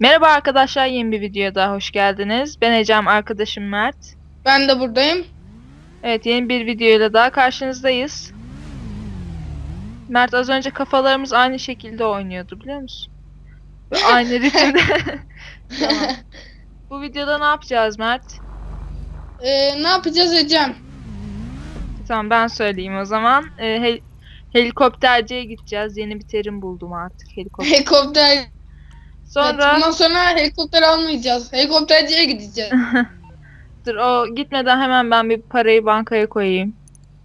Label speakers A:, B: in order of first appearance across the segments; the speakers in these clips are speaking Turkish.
A: Merhaba arkadaşlar yeni bir videoya daha hoş geldiniz. Ben Ecem arkadaşım Mert.
B: Ben de buradayım.
A: Evet yeni bir videoyla daha karşınızdayız. Mert az önce kafalarımız aynı şekilde oynuyordu biliyor musun? Aynı ritimde. Tamam. Bu videoda ne yapacağız Mert?
B: Ee, ne yapacağız Ecem?
A: Tamam ben söyleyeyim o zaman. Ee, hel- helikopterciye gideceğiz. Yeni bir terim buldum artık helikopter.
B: Helikopter. Evet,
A: Sonra
B: bundan sonra helikopter almayacağız. Helikopterciye gideceğiz.
A: dur o gitmeden hemen ben bir parayı bankaya koyayım.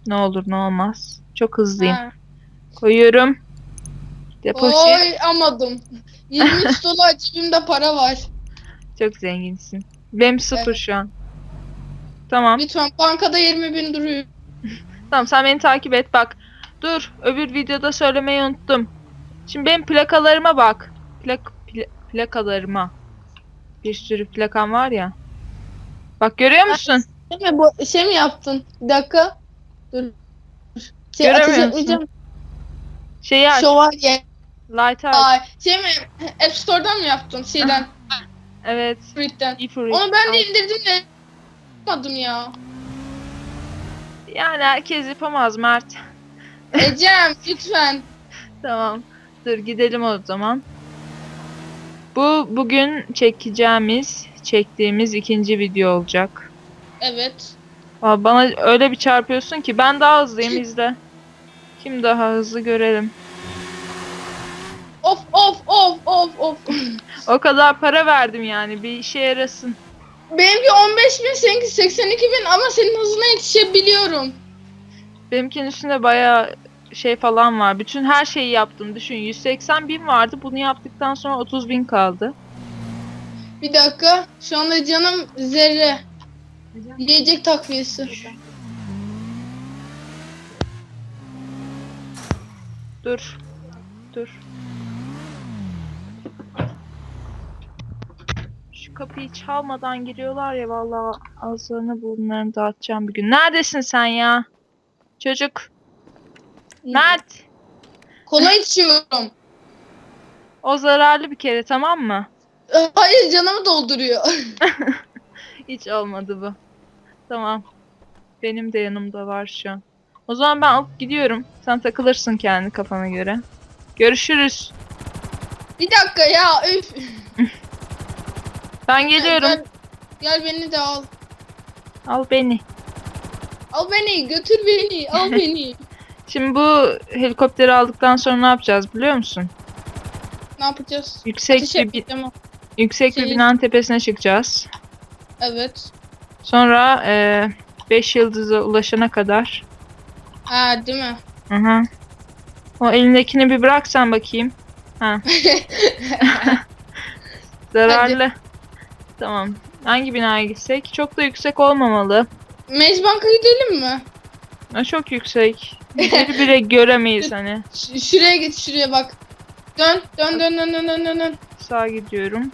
A: Ne olur ne olmaz. Çok hızlıyım.
B: Ha.
A: Koyuyorum. Depozit.
B: Oy amadım. 23 dolar cebimde para var.
A: Çok zenginsin. Benim sıfır
B: Evet.
A: şu an. Tamam.
B: Lütfen bankada 20 bin duruyor.
A: Tamam sen beni takip et bak. Dur öbür videoda söylemeyi unuttum. Şimdi benim plakalarıma bak. Plak pla- plakalarıma. Bir sürü plakam var ya. Bak görüyor musun?
B: Şey mi, bu, şey mi yaptın? Bir dakika. Dur. Şey
A: Göremiyor musun? Şeyi aç.
B: Şövalye.
A: Light aç.
B: Ay, şey mi? App Store'dan mı yaptın? Şeyden.
A: Evet.
B: Fruit'ten. Onu ben de indirdim de yapmadım ya.
A: Yani herkes yapamaz Mert.
B: Ecem lütfen.
A: Tamam. Dur gidelim o zaman. Bu bugün çekeceğimiz, çektiğimiz ikinci video olacak.
B: Evet.
A: Aa, bana öyle bir çarpıyorsun ki ben daha hızlıyım izle. Kim daha hızlı görelim.
B: Of of of of of.
A: O kadar para verdim yani bir işe yarasın.
B: Benimki 15 bin, seninki 82 bin ama senin hızına yetişebiliyorum.
A: Benimkinin üstünde bayağı şey falan var. Bütün her şeyi yaptım. Düşün 180 bin vardı. Bunu yaptıktan sonra 30 bin kaldı.
B: Bir dakika. Şu anda canım zerre. Yiyecek takviyesi.
A: Dur. Dur. Şu kapıyı çalmadan giriyorlar ya vallahi ağızlarını burnlarını dağıtacağım bir gün. Neredesin sen ya? Çocuk. Mert.
B: Kola içiyorum.
A: O zararlı bir kere tamam mı?
B: Hayır canımı dolduruyor.
A: Hiç olmadı bu. Tamam. Benim de yanımda var şu an. O zaman ben alıp gidiyorum. Sen takılırsın kendi kafana göre. Görüşürüz.
B: Bir dakika ya üf.
A: Ben geliyorum.
B: Gel, gel beni de al.
A: Al beni.
B: Al beni götür beni al beni.
A: Şimdi bu helikopteri aldıktan sonra ne yapacağız biliyor musun?
B: ne yapacağız?
A: Yüksek
B: Ateş
A: bir, bi-
B: etmeyeceğim.
A: yüksek bir
B: Şey-
A: binanın tepesine çıkacağız.
B: Evet.
A: Sonra 5 yıldıza ulaşana kadar.
B: Ha değil mi?
A: Hı hı. O elindekini bir bırak sen bakayım. Ha. Zararlı. Tamam. Hangi binaya gitsek? Çok da yüksek olmamalı.
B: Mecbank'a gidelim mi?
A: Ha, çok yüksek. Bir bile göremeyiz hani.
B: Ş- şuraya git şuraya bak. Dön dön dön dön dön dön dön. dön.
A: Sağa gidiyorum.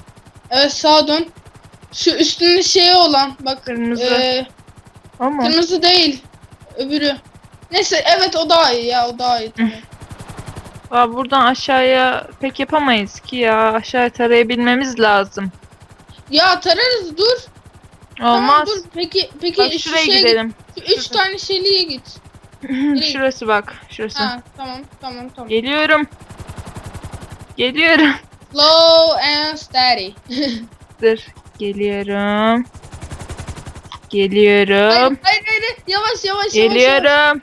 B: Evet sağa dön. Şu üstünde şey olan bak.
A: Kırmızı. O mu?
B: kırmızı değil. Öbürü. Neyse evet o daha iyi ya o daha iyi. Tamam.
A: Aa, buradan aşağıya pek yapamayız ki ya. Aşağıya tarayabilmemiz lazım.
B: ya tararız dur. Tamam
A: Olmaz.
B: dur. Peki peki
A: Bak
B: şu
A: şuraya
B: şeye
A: gidelim.
B: git. Şu üç
A: Şurada.
B: tane şeliğe git.
A: Şurası bak. Şurası.
B: Ha tamam tamam tamam.
A: Geliyorum. Geliyorum.
B: Slow and steady.
A: Dur. Geliyorum.
B: hayır,
A: Geliyorum.
B: hayır hayır yavaş yavaş yavaş. yavaş.
A: Geliyorum.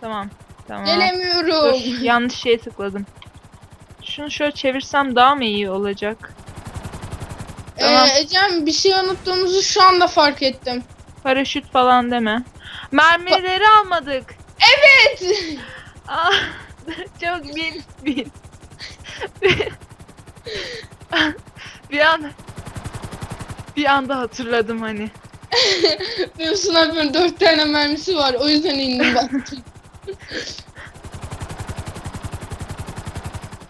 A: Tamam. Tamam.
B: Gelemiyorum.
A: Dur. Yanlış şeye tıkladım. Şunu şöyle çevirsem daha mı iyi olacak? Tamam.
B: Ee, Ecem bir şey unuttuğumuzu şu anda fark ettim.
A: Paraşüt falan deme. Mermileri almadık.
B: Evet.
A: Ah, çok bin bin. bir an bir anda hatırladım hani.
B: Benim sniper'ın dört tane mermisi var. O yüzden indim baktım.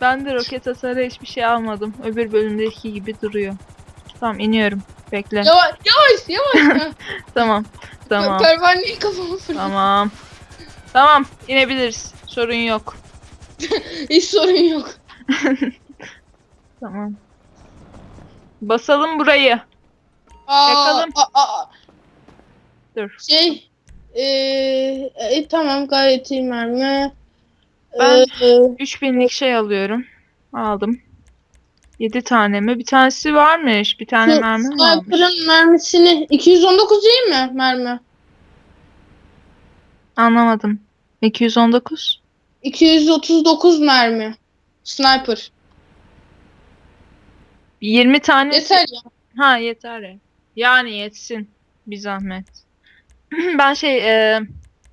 A: Ben de roket hasarı hiçbir şey almadım. Öbür bölümdeki gibi duruyor. Tamam iniyorum. Bekle.
B: yavaş yavaş yavaş. Ha,
A: Tamam. Tamam.
B: Pervaneyi kafama fırlattı.
A: Tamam. Tamam. inebiliriz. Sorun yok.
B: Hiç sorun yok.
A: Tamam. Basalım burayı.
B: Aa,
A: Yakalım.
B: aa, aa.
A: Dur.
B: Şey ee, e, tamam gayet iyi mermi.
A: Ben-
B: Ee,
A: 3000'lik şey alıyorum. Aldım. 7 tane mi? Bir tanesi varmış. Bir tane mermi mi almış?
B: Sniper'ın mermisini 219 değil mi mermi?
A: Anlamadım. 219.
B: 239 mermi. Sniper.
A: 20 tane.
B: Yeter ya.
A: Ha yeter ya. Yani yetsin. Bir zahmet. ben şey e,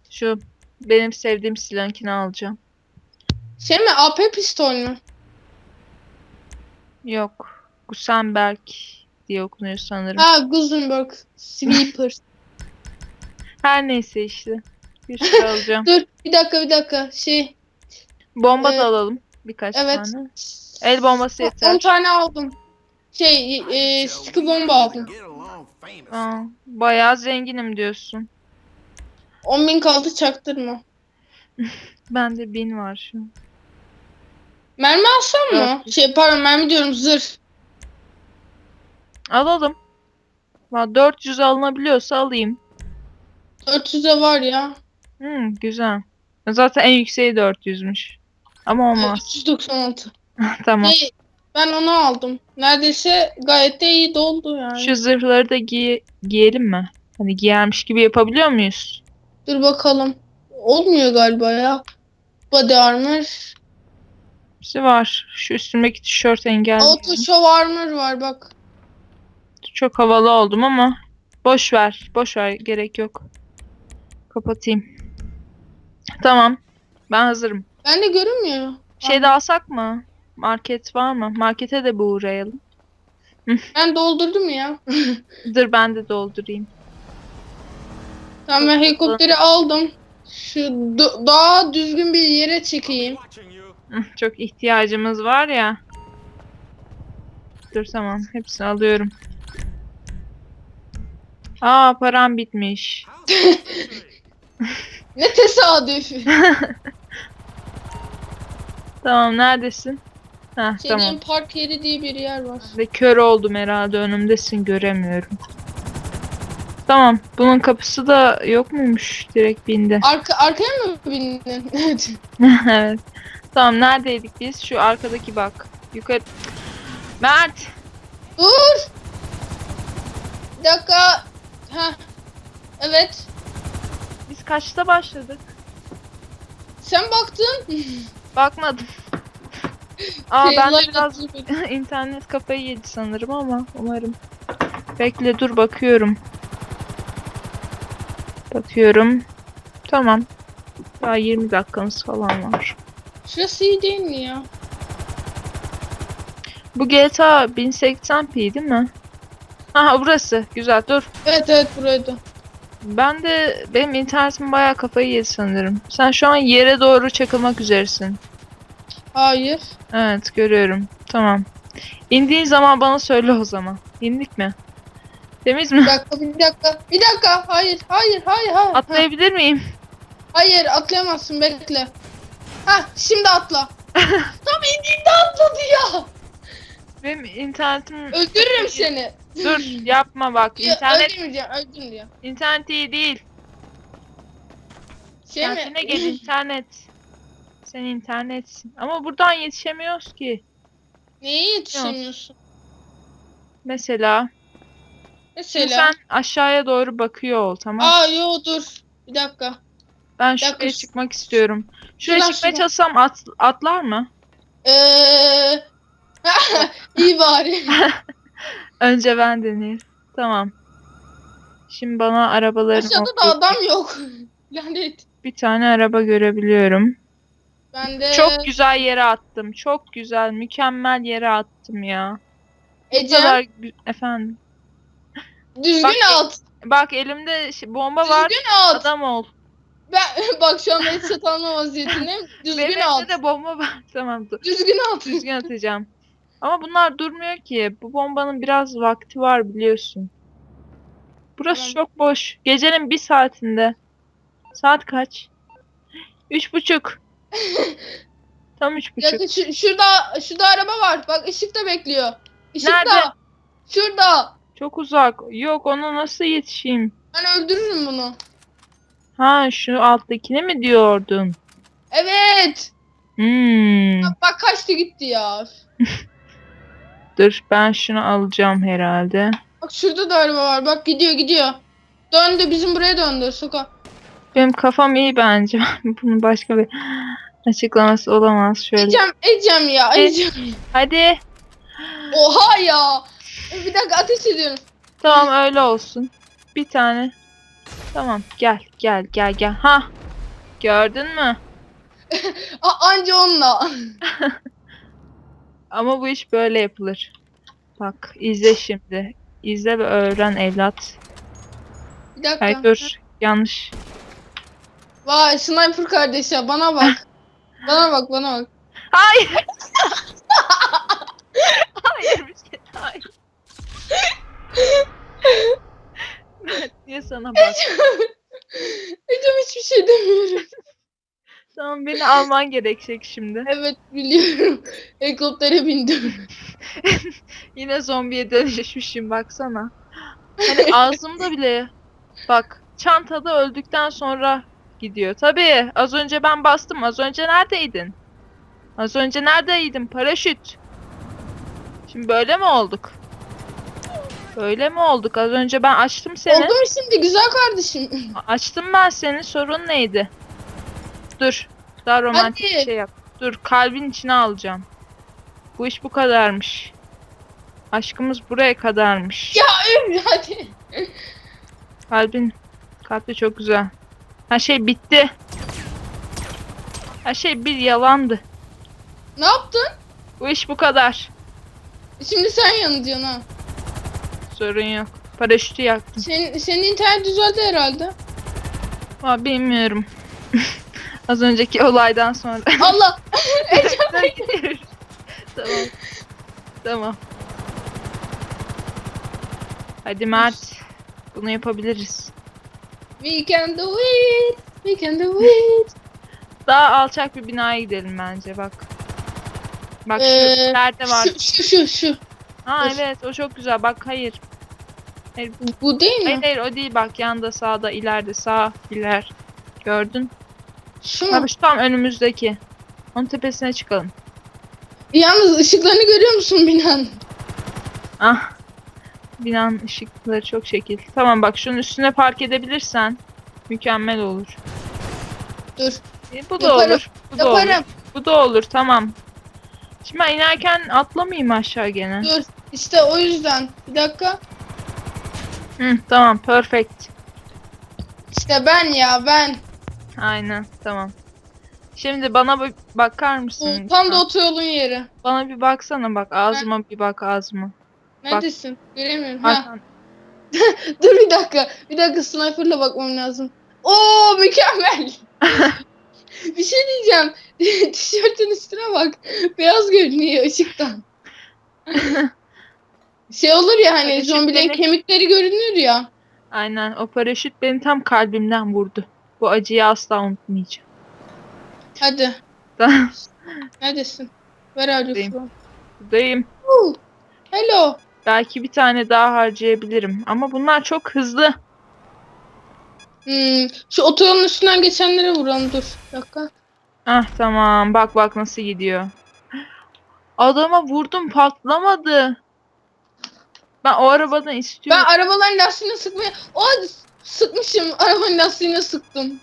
A: şu benim sevdiğim silahınkini alacağım.
B: Şey mi AP pistol mü?
A: Yok. Gusenberg diye okunuyor sanırım.
B: Ha Gusenberg. Sweeper.
A: Her neyse işte. Bir sürü alacağım.
B: Dur bir dakika bir dakika. Şey.
A: Bomba
B: Ee,
A: da alalım. Birkaç
B: evet.
A: tane. El bombası
B: 10
A: yeter.
B: tane aldım. Şey e, sıkı bomba aldım.
A: Aa, bayağı zenginim diyorsun.
B: 10.000 kaldı çaktırma.
A: Bende bin var şu an.
B: Mermi alsam mı? Şey pardon mermi diyorum zırh.
A: Alalım. Va 400 alınabiliyorsa alayım.
B: 400'e var ya.
A: Hmm, güzel. Zaten en yükseği 400'müş. Ama olmaz.
B: 396.
A: tamam.
B: Hey, ben onu aldım. Neredeyse gayet de iyi doldu yani.
A: Şu zırhları da giy giyelim mi? Hani giyermiş gibi yapabiliyor muyuz?
B: Dur bakalım. Olmuyor galiba ya. Body armor.
A: İşte var. Şu üstümdeki tişört engel.
B: Auto show armor var bak.
A: Çok havalı oldum ama boş ver. Boş ver. Gerek yok. Kapatayım. Tamam. Ben hazırım.
B: Ben de görünmüyor.
A: Şey de alsak mı? Market var mı? Markete de bir uğrayalım.
B: Ben doldurdum ya.
A: Dur ben de doldurayım.
B: tamam ben helikopteri aldım. Şu do- daha düzgün bir yere çekeyim.
A: Çok ihtiyacımız var ya. Dur tamam. Hepsini alıyorum. Aa param bitmiş.
B: Ne tesadüf.
A: Tamam neredesin? Heh
B: Şeyin
A: tamam.
B: park yeri diye bir yer var.
A: Ve kör oldum herhalde önümdesin göremiyorum. Tamam bunun kapısı da yok muymuş direkt bindi.
B: Arka arkaya mı bindin? Evet.
A: Tamam neredeydik biz? Şu arkadaki bak. Yukarı. Mert!
B: Dur. Bir dakika. Ha. Evet.
A: Biz kaçta başladık?
B: Sen baktın.
A: Bakmadım. Aa ben de biraz internet kafayı yedi sanırım ama umarım. Bekle dur bakıyorum. Bakıyorum. Tamam. Daha 20 dakikamız falan var.
B: Şurası iyi değil mi ya?
A: Bu GTA 1080p değil mi? Aha burası. Güzel dur.
B: Evet evet buraydı.
A: Ben de benim internetim bayağı kafayı yedi sanırım. Sen şu an yere doğru çakılmak üzeresin.
B: Hayır.
A: Evet görüyorum. Tamam. İndiğin zaman bana söyle o zaman. İndik mi? Temiz mi?
B: Bir dakika bir dakika. Bir dakika. Hayır hayır hayır hayır.
A: Atlayabilir miyim?
B: Hayır atlayamazsın bekle. Ha şimdi atla. Tam indiğinde atladı ya.
A: Benim internetim...
B: Öldürürüm seni.
A: Dur yapma bak.
B: Ya,
A: İnternet,
B: Öldürmeyeceğim öldüm diyor.
A: internet iyi değil.
B: Şey mi?
A: Kendine gel internet. Sen internetsin. Ama buradan yetişemiyoruz ki.
B: Neye yetişemiyorsun?
A: Mesela. Şimdi
B: Mesela.
A: sen aşağıya doğru bakıyor ol tamam
B: Aa yo dur. Bir dakika.
A: Ben
B: dakika,
A: şuraya
B: şu-
A: çıkmak istiyorum. Şuraya
B: Şuradan,
A: çıkmaya
B: şuradan.
A: çalışsam at, atlar mı?
B: Eee. iyi bari.
A: Önce ben deneyeyim. Tamam. Şimdi bana arabaların
B: Aşağıda da adam yok. Lanet.
A: bir tane araba görebiliyorum.
B: Ben de
A: Çok güzel yere attım. Çok güzel, mükemmel yere attım ya. Bu
B: Ecem
A: kadar efendim.
B: düzgün
A: Bak-
B: at.
A: Bak elimde bomba var.
B: Düzgün at.
A: Adam ol.
B: Ben bak şu an headset alma vaziyetindeyim. Düzgün
A: Benim
B: at.
A: elimde de bomba var. tamam dur.
B: Düzgün at.
A: Düzgün atacağım. Ama bunlar durmuyor ki. Bu bombanın biraz vakti var biliyorsun. Burası
B: Tamam.
A: çok boş. Gecenin bir saatinde. Saat kaç? Üç buçuk. Tam üç buçuk.
B: Yakın, şu- şurada şurada araba var. Bak ışıkta bekliyor. Işıkta.
A: Nerede?
B: Şurada.
A: Çok uzak. Yok ona nasıl yetişeyim?
B: Ben öldürürüm bunu.
A: Ha şu alttakini mi diyordun?
B: Evet.
A: Hmm.
B: Bak kaçtı gitti ya.
A: Dur ben şunu alacağım herhalde.
B: Bak şurada da araba var. Bak gidiyor gidiyor. Döndü bizim buraya döndü sokağa.
A: Benim kafam iyi bence. Bunun başka bir açıklaması olamaz. Şöyle.
B: Ecem, Ecem ya
A: E-
B: Ecem.
A: Hadi.
B: Oha ya. Bir dakika ateş ediyorum.
A: Tamam öyle olsun. Bir tane. Tamam gel gel gel gel. Ha. Gördün mü?
B: A anca onunla.
A: Ama bu iş böyle yapılır. Bak izle şimdi. İzle ve öğren evlat.
B: Bir dakika.
A: Ay dur yanlış.
B: Vay sniper kardeş ya bana bak. bana bak bana bak.
A: Hayır. hayır bir şey hayır. Niye sana bak?
B: Ecem hiçbir şey demiyorum.
A: Tamam beni alman gerekecek şimdi.
B: Evet biliyorum. Helikoptere bindim.
A: Yine zombiye dönüşmüşüm baksana. Hani ağzımda bile bak çantada öldükten sonra gidiyor. Tabii az önce ben bastım. Az önce neredeydin? Az önce neredeydin? Paraşüt. Şimdi böyle mi olduk? Böyle mi olduk? Az önce ben açtım seni.
B: Oldu mu şimdi güzel kardeşim?
A: Açtım ben seni. Sorun neydi? Dur. Daha romantik bir
B: Hadi.
A: şey yap. Dur kalbin içine alacağım. Bu iş bu kadarmış. Aşkımız buraya kadarmış.
B: Ya Hadi.
A: Kalbin kalbi çok güzel. Her şey bitti. Her şey bir yalandı.
B: Ne yaptın?
A: Bu iş bu kadar.
B: Şimdi sen yanacaksın ha.
A: Sorun yok. Paraşütü yaktım.
B: Senin, senin internet düzeldi herhalde.
A: Ama bilmiyorum. Az önceki olaydan sonra.
B: Allah.
A: Gidiyoruz. tamam. Tamam. Hadi Mert. Bunu yapabiliriz.
B: We can do it. We can do it.
A: Daha alçak bir binaya gidelim bence bak. Bak şu
B: Ee,
A: nerede var?
B: Şu şu şu. şu.
A: Ha
B: dur.
A: evet o çok güzel. Bak hayır. Hayır,
B: Bu değil mi?
A: hayır, hayır o değil bak yanda sağda ileride sağ iler. Gördün?
B: Şu mu?
A: Abi şu tam önümüzdeki. Onun tepesine çıkalım.
B: Yalnız ışıklarını görüyor musun binanın?
A: Ah. Binanın ışıkları çok şekil. Tamam bak şunun üstüne park edebilirsen mükemmel olur.
B: Dur.
A: E, bu da
B: Yaparım,
A: olur. Bu da olur.
B: Yaparım.
A: Bu da olur tamam. Şimdi ben inerken atlamayayım aşağı gene.
B: Dur. İşte o yüzden. Bir dakika.
A: Hı, tamam perfect.
B: İşte ben ya ben.
A: Aynen tamam. Şimdi bana bir bakar mısın?
B: Tam da otoyolun yeri.
A: Bana bir baksana bak ağzıma bir bak ağzıma.
B: Neredesin? Göremiyorum. Ha. Dur bir dakika. Bir dakika sniper'la bakmam lazım. Oo mükemmel. bir şey diyeceğim. Tişörtün üstüne bak. Beyaz görünüyor ışıktan. Şey olur ya hani
A: Paraşüt
B: zombilerin
A: beni-
B: kemikleri görünür ya.
A: Aynen o paraşüt beni tam kalbimden vurdu. Bu acıyı asla unutmayacağım.
B: Hadi.
A: Tamam.
B: Neredesin? Where are you
A: Buradayım.
B: from?
A: Buradayım.
B: Ooh, Hello.
A: Belki bir tane daha harcayabilirim. Ama bunlar çok hızlı.
B: Hmm, şu otoyolun üstünden geçenlere vuralım dur. Bir dakika.
A: Ah tamam. Bak bak nasıl gidiyor. Adama vurdum patlamadı. Ben o arabadan
B: Ben
A: istiyorum.
B: arabaların lastiğine sıkmaya... O sıkmışım. Arabanın lastiğine sıktım.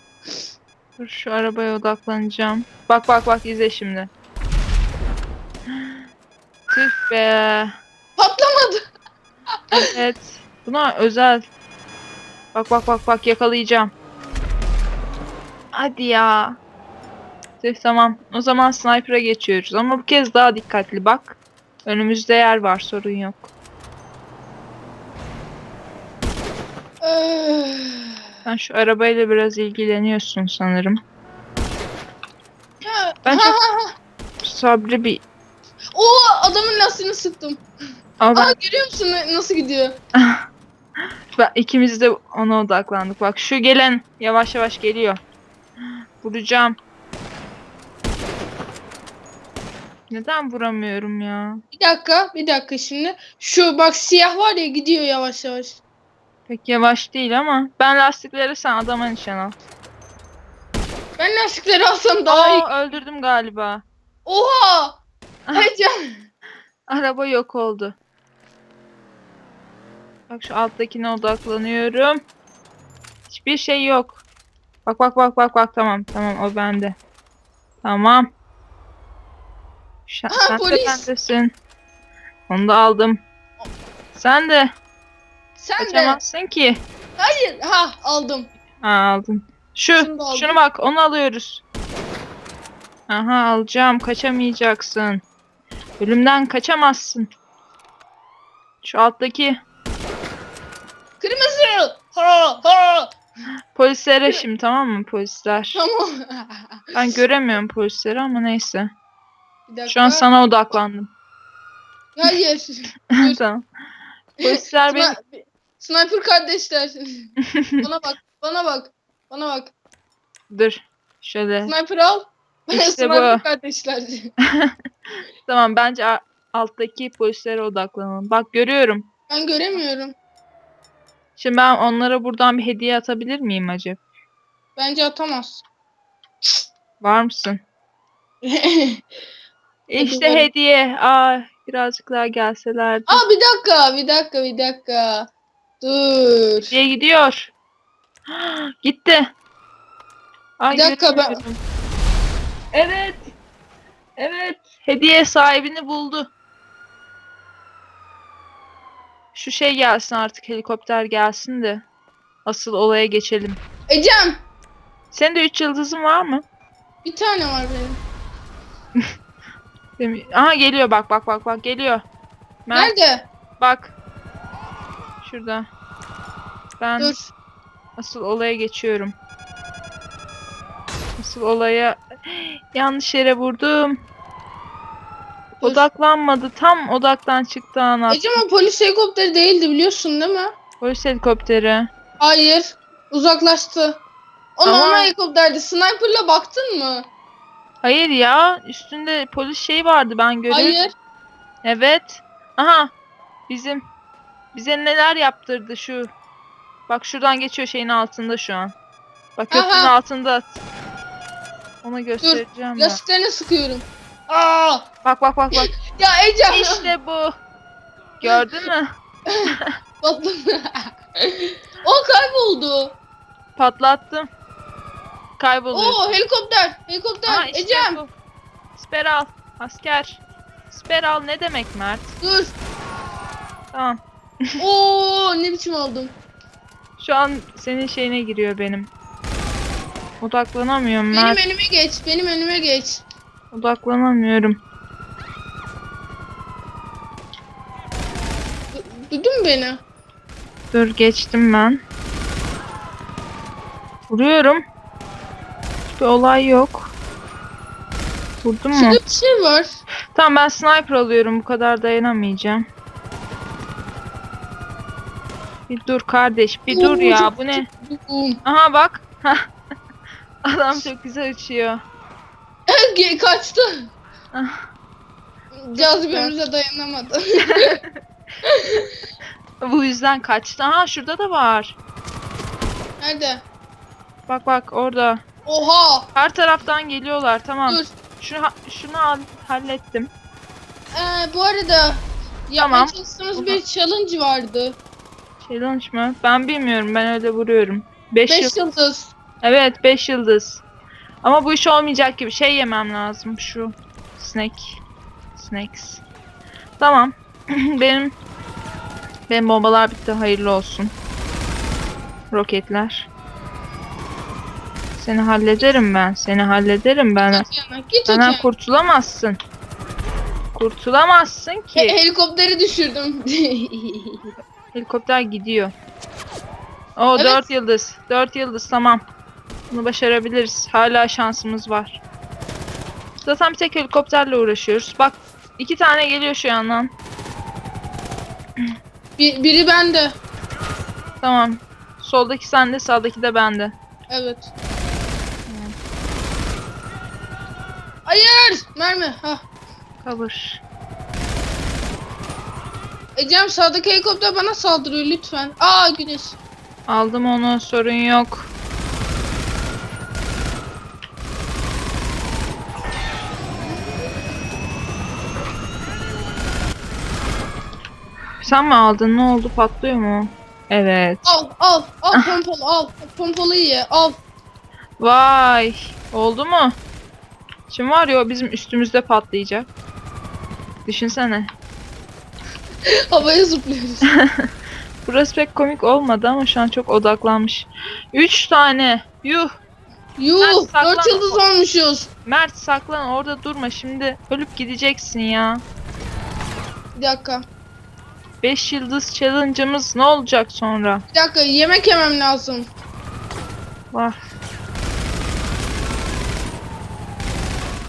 A: Dur şu arabaya odaklanacağım. Bak bak bak izle şimdi. Tüh be.
B: Patlamadı.
A: Evet. Buna özel. Bak bak bak bak yakalayacağım. Hadi ya. Tüh tamam. O zaman sniper'a geçiyoruz. Ama bu kez daha dikkatli bak. Önümüzde yer var sorun yok. Sen şu arabayla biraz ilgileniyorsun sanırım. Ben çok-. Sabri bir...
B: Oo adamın lastiğini sıktım.
A: Ama ben,
B: Aa görüyor musun nasıl gidiyor?
A: ben- ikimiz de ona odaklandık. Bak şu gelen yavaş yavaş geliyor. Vuracağım. Neden vuramıyorum ya?
B: Bir dakika, bir dakika şimdi. Şu bak siyah var ya gidiyor yavaş yavaş.
A: Pek yavaş değil ama. Ben lastikleri sen adama nişan al.
B: Ben lastikleri alsam daha iyi.
A: Aa, öldürdüm galiba.
B: Oha! Heyecan.
A: Araba yok oldu. Bak şu alttakine odaklanıyorum. Hiçbir şey yok. Bak bak bak bak bak tamam tamam o bende. Tamam. Şu,
B: Aha,
A: sen de
B: polis.
A: bendesin. Onu da aldım. Sen de
B: Sen de.
A: kaçamazsın ki.
B: Hayır. Ha aldım.
A: Ha aldın. Şu,
B: Şunu da aldım.
A: şunu bak onu alıyoruz. Aha alacağım kaçamayacaksın. Ölümden kaçamazsın. Şu alttaki
B: Kırmızı. Ha ha.
A: polislere şimdi tamam mı polisler?
B: Tamam.
A: Ben göremiyorum polisleri ama neyse.
B: Bir dakika.
A: Şu an sana odaklandım.
B: Hayır.
A: tamam. Polisler beni...
B: Sniper kardeşler. bana bak. Bana bak. Bana bak.
A: Dur. Şöyle.
B: Sniper al.
A: İşte
B: Sniper
A: bu.
B: kardeşler.
A: Tamam bence alttaki polislere odaklanalım. Bak görüyorum.
B: Ben göremiyorum.
A: Şimdi ben onlara buradan bir hediye atabilir miyim acaba?
B: Bence atamaz.
A: Var mısın? İşte hediye. Aa, birazcık daha gelselerdi.
B: Aa bir dakika, bir dakika, bir dakika. Dur.
A: Hediye gidiyor. Gitti. Ay,
B: Bir dakika, ben-.
A: Evet. Evet. Hediye sahibini buldu. Şu şey gelsin artık helikopter gelsin de asıl olaya geçelim.
B: Ecem,
A: Senin de 3 yıldızın var mı?
B: bir tane var benim.
A: Değil mi? Aha geliyor bak bak bak bak geliyor. Mert
B: Nerede?
A: bak. Şurada. Ben
B: Dur.
A: asıl olaya geçiyorum. Asıl olaya yanlış yere vurdum.
B: Dur.
A: Odaklanmadı. Tam odaktan çıktı an at-
B: Ecem o polis helikopteri değildi biliyorsun değil mi?
A: Polis helikopteri.
B: Hayır. Uzaklaştı. O
A: Ama-
B: normal helikopterdi. Sniper'la baktın mı?
A: Hayır ya. Üstünde polis şey vardı ben görüyorum.
B: Hayır.
A: Evet. Aha. Bizim bize neler yaptırdı şu. Bak şuradan geçiyor şeyin altında şu an. Bak köprünün
B: Aha.
A: altında. Ona göstereceğim ben.
B: Lastiklerine sıkıyorum. Aa!
A: Bak bak bak bak.
B: Ya Ecem.
A: İşte bu. Gördün mü?
B: Patladı. o kayboldu.
A: Patlattım. Kayboluyor.
B: Oo helikopter. Helikopter.
A: Aha, işte
B: Ecem.
A: bu. Siper al. Asker. Siper al ne demek Mert?
B: Dur.
A: Tamam.
B: Oo ne biçim oldum.
A: Şu an senin şeyine giriyor benim. Odaklanamıyorum
B: Benim
A: Mert.
B: önüme geç. Benim önüme geç.
A: Odaklanamıyorum.
B: Du- Duydun mu beni?
A: Dur geçtim ben. Vuruyorum. Hiçbir olay yok. Vurdun mu?
B: Şurada bir şey var.
A: Tamam ben sniper alıyorum. Bu kadar dayanamayacağım. Bir dur kardeş. Bir dur ya. Bu ne? Aha bak. Adam çok güzel uçuyor.
B: Kaçtı.
A: Ah.
B: Cazibemize dayanamadı.
A: Bu yüzden kaçtı. Aha şurada da var.
B: Nerede?
A: Bak bak orada.
B: Oha.
A: Her taraftan geliyorlar. Tamam.
B: Dur.
A: Şunu ha- şunu al- hallettim.
B: Ee, bu arada yapmaya
A: Tamam.
B: çalıştığımız bir challenge vardı.
A: Challenge mı? Ben bilmiyorum. Ben öyle vuruyorum. 5
B: 5
A: yıl.
B: yıldız.
A: Evet 5 yıldız. Ama bu iş olmayacak gibi. Şey yemem lazım şu. Snack. Snacks. Tamam. benim benim bombalar bitti. Hayırlı olsun. Roketler. Seni hallederim ben. Seni hallederim ben.
B: Git yana. Git
A: Benden
B: yana.
A: kurtulamazsın. Kurtulamazsın
B: He-
A: ki.
B: helikopteri düşürdüm.
A: Helikopter gidiyor. O
B: Evet.
A: 4 yıldız. 4 yıldız tamam. Bunu başarabiliriz. Hala şansımız var. Zaten bir tek helikopterle uğraşıyoruz. Bak iki tane geliyor şu yandan.
B: Bir, biri bende.
A: Tamam. Soldaki sende, sağdaki de bende.
B: Evet. Hayır. Mermi. Ha.
A: Cover.
B: Ecem sağdaki helikopter bana saldırıyor lütfen. Aa güneş.
A: Aldım onu sorun yok. Sen mi aldın? Ne oldu? Patlıyor mu? Evet.
B: Al al al pompalı al. Pompalıyı ye al.
A: Vay. Oldu mu? Şimdi var ya o bizim üstümüzde patlayacak. Düşünsene.
B: Havaya zıplıyoruz.
A: Burası pek komik olmadı ama şu an çok odaklanmış. 3 tane. Yuh.
B: Yuh
A: saklan.
B: 4 yıldız olmuşuz.
A: Mert saklan orada durma şimdi ölüp gideceksin ya.
B: Bir dakika.
A: 5 yıldız challenge'ımız ne olacak sonra?
B: Bir dakika yemek yemem lazım.
A: Var.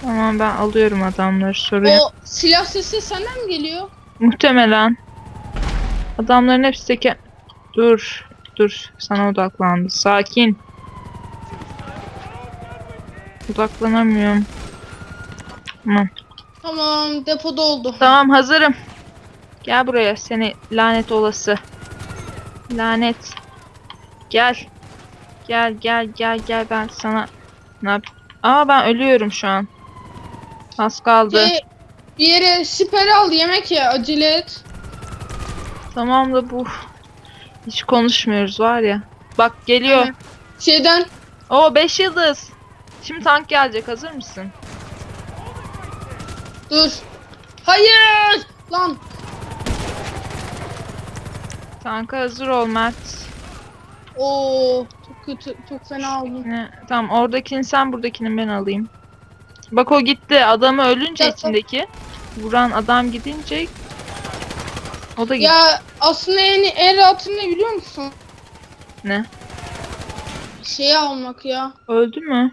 A: Tamam ben alıyorum adamları soruya.
B: O silah sesi senden mi geliyor?
A: Muhtemelen. Adamların hepsi teke... Dur. Dur. Sana odaklandı. Sakin. Odaklanamıyorum. Tamam.
B: Tamam depoda oldu.
A: Tamam hazırım. Gel buraya seni lanet olası. Lanet. Gel. Gel gel gel gel ben sana ne yap? Aa ben ölüyorum şu an. Az kaldı.
B: Şey, bir yere siper al yemek ye acele et.
A: Tamam da bu hiç konuşmuyoruz var ya. Bak geliyor.
B: Evet. Şeyden
A: Oo 5 yıldız. Şimdi tank gelecek. Hazır mısın?
B: dur. Hayır! Lan
A: Tanka hazır ol Mert.
B: Oo çok kötü çok fena oldu.
A: Ne? Tamam oradakini sen buradakini ben alayım. Bak o gitti. Adamı ölünce
B: Tamam.
A: içindeki. Vuran adam gidince o da gitti.
B: Ya aslında en, en rahatı ne biliyor musun?
A: Ne?
B: Şeyi almak ya.
A: Öldü mü?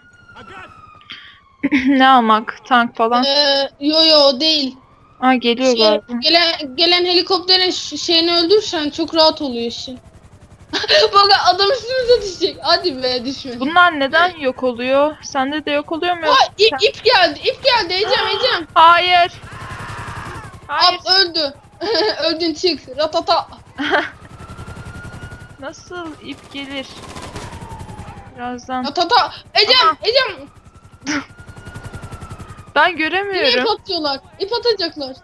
A: ne almak? Tank falan.
B: Ee, yo yo değil.
A: Aa geliyor
B: Şey,
A: galiba.
B: gelen gelen helikopterin şeyini öldürsen çok rahat oluyor işin. Bak adam üstümüze düşecek. Hadi be düşme.
A: Bunlar neden yok oluyor? Sende de yok oluyor mu?
B: Aa, ip, ip geldi. ip geldi. Ecem Ecem.
A: Hayır. Hayır.
B: Ab öldü. Öldün çık. Ratata.
A: Nasıl ip gelir? Birazdan.
B: Ratata. Ecem
A: Aha.
B: Ecem.
A: Ben
B: Yine
A: göremiyorum.
B: ip atıyorlar. İp atacaklar.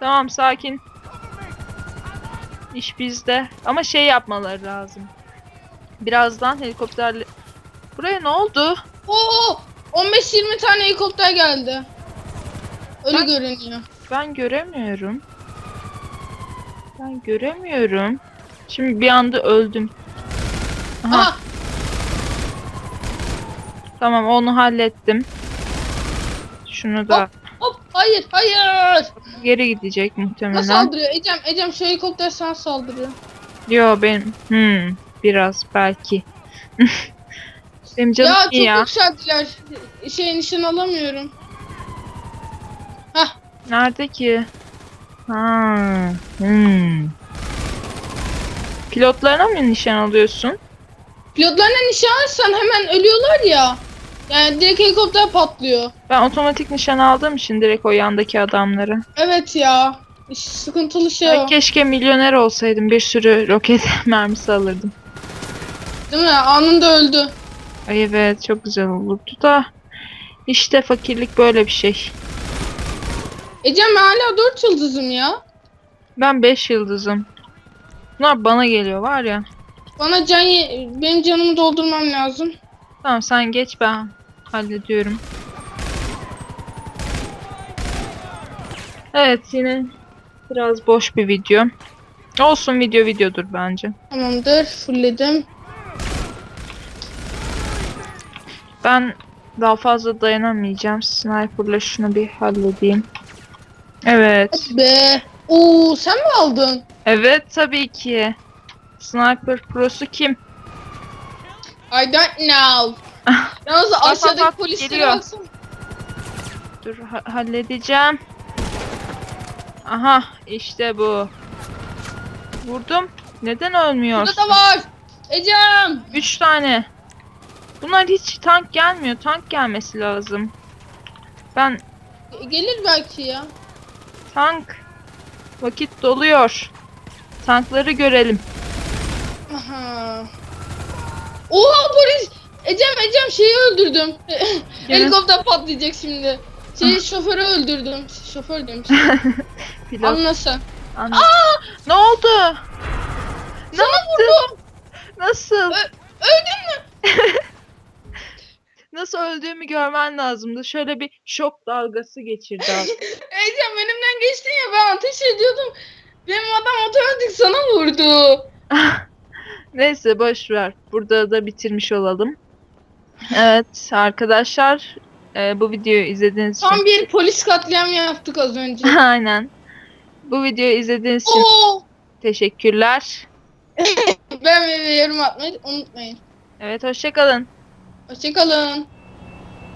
A: Tamam sakin. İş bizde. Ama şey yapmaları lazım. Birazdan helikopterle... Buraya ne oldu?
B: Oo 15-20 tane helikopter geldi. Öyle
A: Ben-
B: görünüyor.
A: Ben göremiyorum. Ben göremiyorum. Şimdi bir anda öldüm. Aha,
B: Aha.
A: tamam onu hallettim. Şunu da
B: Hop hayır hayır.
A: geri gidecek muhtemelen.
B: saldırıyor? Ecem Ecem şu helikopter sana saldırıyor.
A: Yo benim hmm, biraz belki. benim canım
B: ya çok
A: iyi ya.
B: yükseldiler. Şey nişan alamıyorum.
A: Nerede ki? Ha. Hmm. Pilotlarına mı nişan alıyorsun?
B: pilotlarına nişan alırsan hemen ölüyorlar ya. Yani direkt helikopter patlıyor.
A: Ben otomatik nişan aldığım için direkt o yandaki adamları.
B: Evet ya. İş- Sıkıntılı şey
A: Ay,
B: o.
A: keşke milyoner olsaydım bir sürü roket mermisi alırdım.
B: Değil mi? Anında öldü.
A: Ay evet çok güzel olurdu da. İşte fakirlik böyle bir şey.
B: Ecem hala 4 yıldızım ya.
A: Ben 5 yıldızım. Bunlar bana geliyor var ya.
B: Bana can ye- benim canımı doldurmam lazım.
A: Tamam sen geç ben hallediyorum. Evet yine biraz boş bir video. Olsun video videodur bence.
B: Tamamdır. Fullledim.
A: Ben daha fazla dayanamayacağım. Sniper'la şunu bir halledeyim. Evet.
B: Be. Oo sen mi aldın?
A: Evet tabii ki. Sniper Pro'su kim?
B: I don't know. Yalnız
A: bak,
B: aşağıdaki
A: bak,
B: polislere
A: geliyor.
B: baksana.
A: Dur ha- halledeceğim. Aha işte bu. Vurdum. Neden ölmüyor?
B: Burada da var. Ecem.
A: 3 tane. Bunlar hiç tank gelmiyor. Tank gelmesi lazım. Ben
B: E, gelir belki ya.
A: Tank. Vakit doluyor. Tankları görelim.
B: Aha. Oha polis. Ecem Ecem şeyi öldürdüm. Helikopter patlayacak şimdi. Şey şoförü öldürdüm. Şoför demiş.
A: Pilot.
B: Anlasın.
A: Anladım. Ne oldu? Ne
B: Sana
A: yaptın?
B: vurdum.
A: Nasıl?
B: Ö- öldün mü?
A: Nasıl öldüğümü görmen lazımdı. Şöyle bir şok dalgası geçirdi.
B: Ecem önümden geçtin ya ben ateş ediyordum. Benim adam otomatik sana vurdu.
A: Neyse boş ver. Burada da bitirmiş olalım. Evet arkadaşlar e, bu videoyu izlediğiniz için
B: Tam bir polis katliamı yaptık az önce.
A: aynen. Bu videoyu izlediğiniz için
B: Oo.
A: teşekkürler.
B: Ben ve yorum atmayı unutmayın.
A: Evet hoşçakalın.
B: Hoşçakalın.